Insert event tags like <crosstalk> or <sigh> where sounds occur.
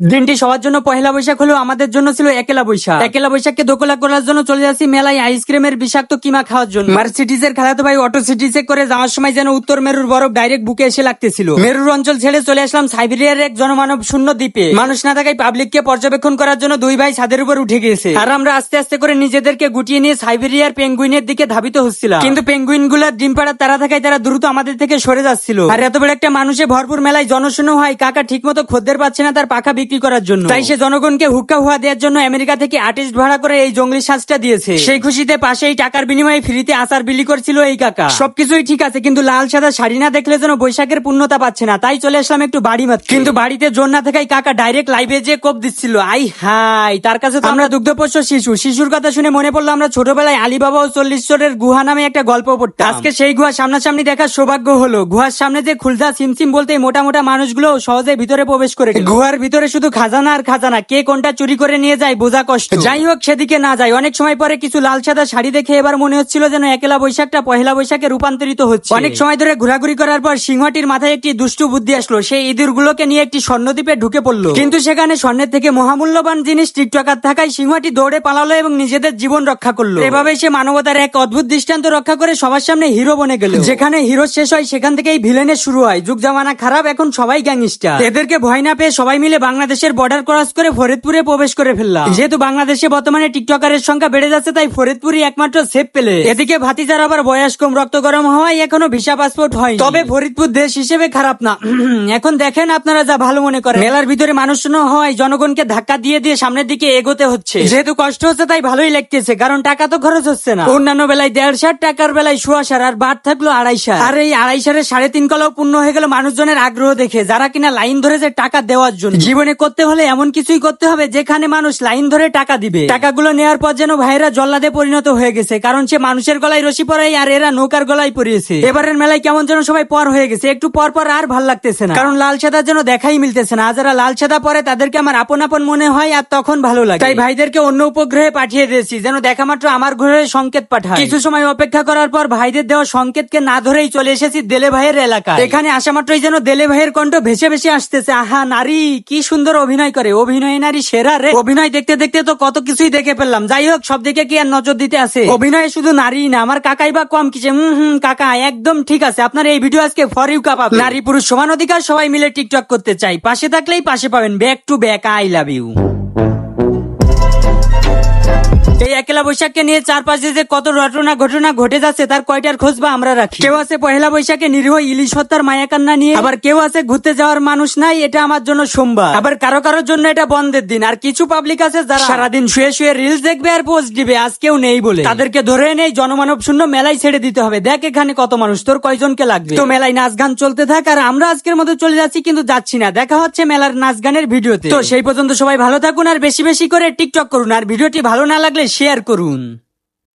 দিনটি সবার জন্য পহেলা বৈশাখ হলেও আমাদের জন্য ছিল একেলা বৈশাখ। একেলা বৈশাখকে দোকলা করার জন্য চলে যাচ্ছি মেলায় আইসক্রিমের বিষাক্ত কিমা খাওয়ার জন্য। মার্সিডিজের খেলাতো ভাই অটো সিটিসে করে যাওয়ার সময় যেন উত্তর মেরুর বরফ ডাইরেক্ট বুকে এসে লাগতেছিল। মেরুর অঞ্চল ছেড়ে চলে আসলাম সাইবেরিয়ার এক জনমানব শূন্য দ্বীপে। মানুষ না থাকায় পাবলিককে পর্যবেক্ষণ করার জন্য দুই ভাই ছাদের উপর উঠে গিয়েছে। আর আমরা আস্তে আস্তে করে নিজেদেরকে গুটিয়ে নিয়ে সাইবেরিয়ার পেঙ্গুইনের দিকে ধাবিত হচ্ছিলাম। কিন্তু পেঙ্গুইনগুলার ডিম পাড়ার তারা থাকায় তারা দ্রুত আমাদের থেকে সরে যাচ্ছিল। আর এত বড় একটা মানুষে ভরপুর মেলায় জনশূন্য হয়, কাকা ঠিকমতো খদ্দের পাচ্ছে না, তার পাখা বিক্রি করার জন্য। তাই সে জনগণকে হুক্কা হুয়া দেওয়ার জন্য আমেরিকা থেকে আর্টিস্ট ভাড়া করে এই জঙ্গলি সাজটা দিয়েছে। সেই খুশিতে পাশেই টাকার বিনিময়ে ফ্রিতে আচার বিলি করছিল এই কাকা। সবকিছুই ঠিক আছে কিন্তু লাল সাদা শাড়ি না দেখলে যেন বৈশাখের পূর্ণতা পাচ্ছে না। তাই চলে আসলাম একটু বাড়ি মাত্র। কিন্তু বাড়িতে জোর না থাকায় কাকা ডাইরেক্ট লাইভে যে কোপ দিচ্ছিল। আই হাই তার কাছে তো আমরা দুগ্ধপোষ্য শিশু। শিশুর কথা শুনে মনে পড়ল আমরা ছোটবেলায় আলিবাবা ও চল্লিশরের গুহা নামে একটা গল্প পড়তাম। আজকে সেই গুহা সামনাসামনি দেখার সৌভাগ্য হলো। গুহার সামনে যে খুলদা সিমসিম বলতে মোটা মোটা মানুষগুলো সহজে ভিতরে প্রবেশ করে গুহার ভিতরে শুধু খাজানা আর খাজানা কে কোনটা চুরি করে নিয়ে যায় বোঝা কষ্ট। যাই হোক সেদিকে না যায়। অনেক সময় পরে কিছু লাল সাদা শাড়ি দেখে এবার মনে হচ্ছিল যেন একলা বৈশাখটা পহেলা বৈশাখে রূপান্তরিত হচ্ছে। অনেক সময় ধরে ঘোরাঘুরি করার পর সিংহটির মাথায় একটি দুষ্টু বুদ্ধি আসলো। সেই ইঁদুর গুলোকে নিয়ে একটি স্বর্ণদ্বীপে ঢুকে পড়ল। কিন্তু সেখানে স্বর্ণের থেকে মহামূল্যবান জিনিস টিকটকার থাকায় সিংহটি দৌড়ে পালালো এবং নিজেদের জীবন রক্ষা করল। এভাবে সে মানবতার এক অদ্ভুত দৃষ্টান্ত রক্ষা করে সবার সামনে হিরো বনে গেল। যেখানে হিরো শেষ হয় সেখান থেকেই ভিলেনের শুরু হয়। যুগ জামানা খারাপ এখন সবাই গ্যাংস্টার। এদেরকে ভয় না পেয়ে সবাই মিলে বাংলাদেশের বর্ডার ক্রস করে ফরিদপুরে প্রবেশ করে ফেললাম। যেহেতু বাংলাদেশে বর্তমানে টিকটকারের সংখ্যা বেড়ে যাচ্ছে, তাই ফরিদপুরই একমাত্র সেফ পেলে এদিকে ভাতিজার আবার বয়স কম রক্ত গরম হওয়ায় এখনও ভিসা পাসপোর্ট হয় তবে ফরিদপুর দেশ হিসেবে খারাপ না। <clears throat> এখন দেখেন আপনারা যা ভালো মনে করেন। মেলার ভিতরে মানুষ শূন্য হওয়ায় জনগণকে ধাক্কা দিয়ে দিয়ে সামনের দিকে এগোতে হচ্ছে। যেহেতু কষ্ট হচ্ছে, তাই ভালোই লাগতেছে, কারণ টাকা তো খরচ হচ্ছে না। অন্যান্য বেলায় দেড় সার, টাকার বেলায় সোয়া সার, আর বাদ থাকল আড়াই সার। আর এই আড়াই সারের সাড়ে তিন কলাও পূর্ণ হয়ে গেল মানুষজনের আগ্রহ দেখে, যারা কিনা লাইন ধরেছে টাকা দেওয়ার জন্য। জীবনে করতে হলে এমন কিছুই করতে হবে যেখানে মানুষ লাইন ধরে টাকা দিবে। টাকাগুলো নেওয়ার পর যেন ভাইরা জল্লাদে পরিণত হয়ে গেছে, কারণ সে মানুষের গলায় রশি পরাই আর এরা নৌকার গলায় পরিয়েছে। এবারের মেলায় কেমন যেন সবাই পর হয়ে গেছে, একটু পর পর আর ভালো লাগতেছে না। কারণ লাল সাদা যেন দেখাই মিলতেছে না যারা লাল সাদা পরে তাদেরকে আমার আপন আপন মনে হয় আর তখন ভালো লাগে। তাই ভাইদেরকে অন্য উপগ্রহে পাঠিয়ে দিয়েছি, যেন দেখা মাত্র আমার ঘরে সংকেত পাঠায়। কিছু সময় অপেক্ষা করার পর ভাইদের দেওয়া সংকেতকে না ধরেই চলে এসেছি দেলে ভাইয়ের এলাকা এখানে আসা মাত্রই যেন দেলে ভাইয়ের কণ্ঠ ভেসে ভেসে আসতেছে। আহা, নারী, কি সুন্দর অভিনয় করে। অভিনয় নারী সেরা রে। অভিনয় দেখতে দেখতে তো কত কিছুই দেখে ফেললাম। যাই হোক, সব দিকে কি আর নজর দিতে আছে? অভিনয় শুধু নারী না, আমার কাকাই বা কম কিছু। হুম হুম, কাকা, একদম ঠিক আছে। আপনার এই ভিডিও আজকে ফর ইউ কাপ নারী পুরুষ সমান অধিকার, সবাই মিলে টিকটক করতে চাই। পাশে থাকলেই পাশে পাবেন। Back to back I love you একলা বৈশাখকে নিয়ে চারপাশে যে কত ঘটনা ঘটনা ঘটে যাচ্ছে, তার কয়টার খোঁজ বা আমরা রাখি? কেউ আছে পহেলা বৈশাখে নিরীহ ইলিশ হত্যার মায়া কান্না নিয়ে, আবার কেউ আছে ঘুরতে যাওয়ার মানুষ নাই, এটা আমার জন্য সোমবার। আবার কারও কারোর জন্য এটা বন্ধের দিন। আর কিছু পাবলিক আছে যারা সারাদিন শুয়ে শুয়ে রিলস দেখবে আর পোস্ট দিবে, আজ কেউ নেই বলে। তাদেরকে ধরে নেই, জনমানব শূন্য মেলায় ছেড়ে দিতে হবে। দেখ এখানে কত মানুষ, তোর কয়জনকে লাগবে? তো মেলায় নাচ গান চলতে থাক, আর আমরা আজকের মতো চলে যাচ্ছি, কিন্তু যাচ্ছি না। দেখা হচ্ছে মেলার নাচ গানের ভিডিওতে। তো সেই পর্যন্ত সবাই ভালো থাকুন, আর বেশি বেশি করে টিকটক করুন। আর ভিডিওটি ভালো না লাগলে শেয়ার করুন